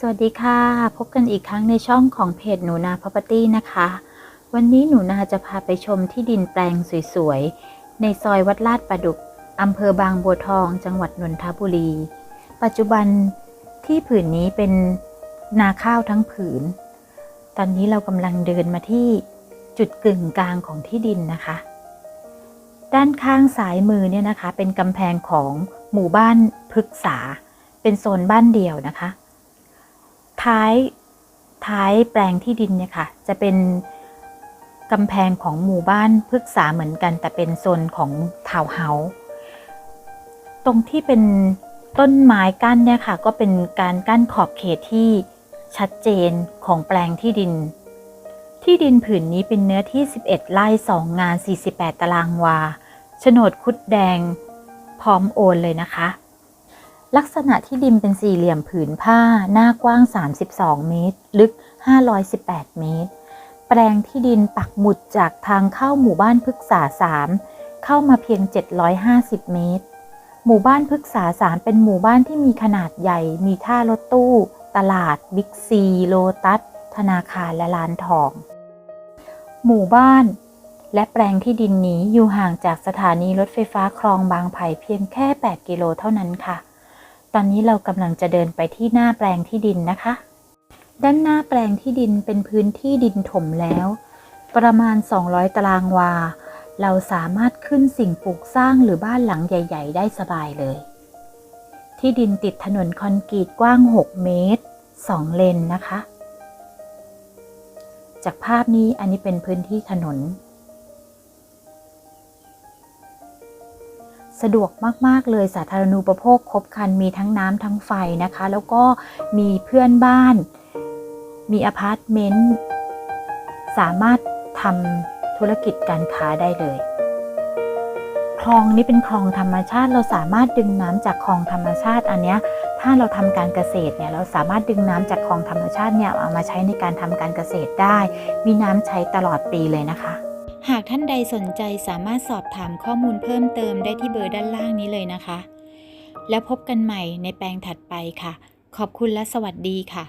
สวัสดีค่ะ พบกันอีกครั้งในช่องของเพจหนูนา Property นะคะ วันนี้หนูนาจะพาไปชมที่ดินแปลงสวยๆ ในซอยวัดลาดประดุกอำเภอบางบัวทอง จังหวัดนนทบุรี ปัจจุบันที่ผืนนี้เป็นนาข้าวทั้งผืน ตอนนี้เรากำลังเดินมาที่จุดกึ่งกลางของที่ดินนะคะ ด้านข้างซ้ายมือเนี่ยนะคะ เป็นกำแพงของหมู่บ้านพฤกษา เป็นโซนบ้านเดี่ยวนะคะ ท้ายท้ายแปลงที่ดินเนี่ยค่ะ จะเป็นกำแพงของหมู่บ้านพฤกษาเหมือนกัน แต่เป็นโซนของทาวน์เฮาส์ตรงที่เป็นต้นไม้กั้นเนี่ยค่ะ ก็เป็นการกั้นขอบเขตที่ชัดเจนของแปลงที่ดิน ที่ดินผืนนี้เป็นเนื้อที่ 11 ไร่ 2 งาน 48 ตารางวาโฉนดคุดแดง พร้อมโอนเลยนะคะ ลักษณะที่ดินเป็นสี่เหลี่ยมผืนผ้า หน้ากว้าง 32 เมตร ลึก 518 เมตร แปลงที่ดินปักหมุดจากทางเข้าหมู่บ้านพฤกษา3เข้ามาเพียง 750 เมตร หมู่บ้านพฤกษา3เป็นหมู่บ้านที่มีขนาดใหญ่ มีท่ารถตู้ ตลาด บิ๊กซี โลตัส ธนาคาร และร้านทอง หมู่บ้านและแปลงที่ดินนี้อยู่ห่างจากสถานีรถไฟฟ้าคลองบางไผ่เพียงแค่ 8 กิโลเท่านั้นค่ะ ตอนนี้เรากำลังจะเดินไปที่หน้าแปลงที่ดินนะคะ ด้านหน้าแปลงที่ดินเป็นพื้นที่ดินถมแล้ว ประมาณ 200 ตารางวา เราสามารถขึ้นสิ่งปลูกสร้างหรือบ้านหลังใหญ่ ๆ ได้สบายเลย ที่ดินติดถนนคอนกรีตกว้าง 6 เมตร 2 เลนนะคะ จากภาพนี้อันนี้เป็นพื้นที่ถนน สะดวกมาก ๆ เลยสาธารณูปโภคครบครันมีทั้งน้ำทั้งไฟนะคะ แล้วก็มีเพื่อนบ้าน มีอพาร์ตเมนต์สามารถทำธุรกิจการค้าได้เลยคลองนี้เป็นคลองธรรมชาติเราสามารถดึงน้ำจากคลองธรรมชาติอันเนี้ยถ้าเราทำการเกษตรเนี่ยเราสามารถดึงน้ำจากคลองธรรมชาติเนี่ยเอามาใช้ในการทำการเกษตรได้ มีน้ำใช้ตลอดปีเลยนะคะ หากท่านใดสนใจสามารถสอบถามข้อมูลเพิ่มเติมได้ที่เบอร์ด้านล่างนี้เลยนะคะ แล้วพบกันใหม่ในแปลงถัดไปค่ะ ขอบคุณและสวัสดีค่ะ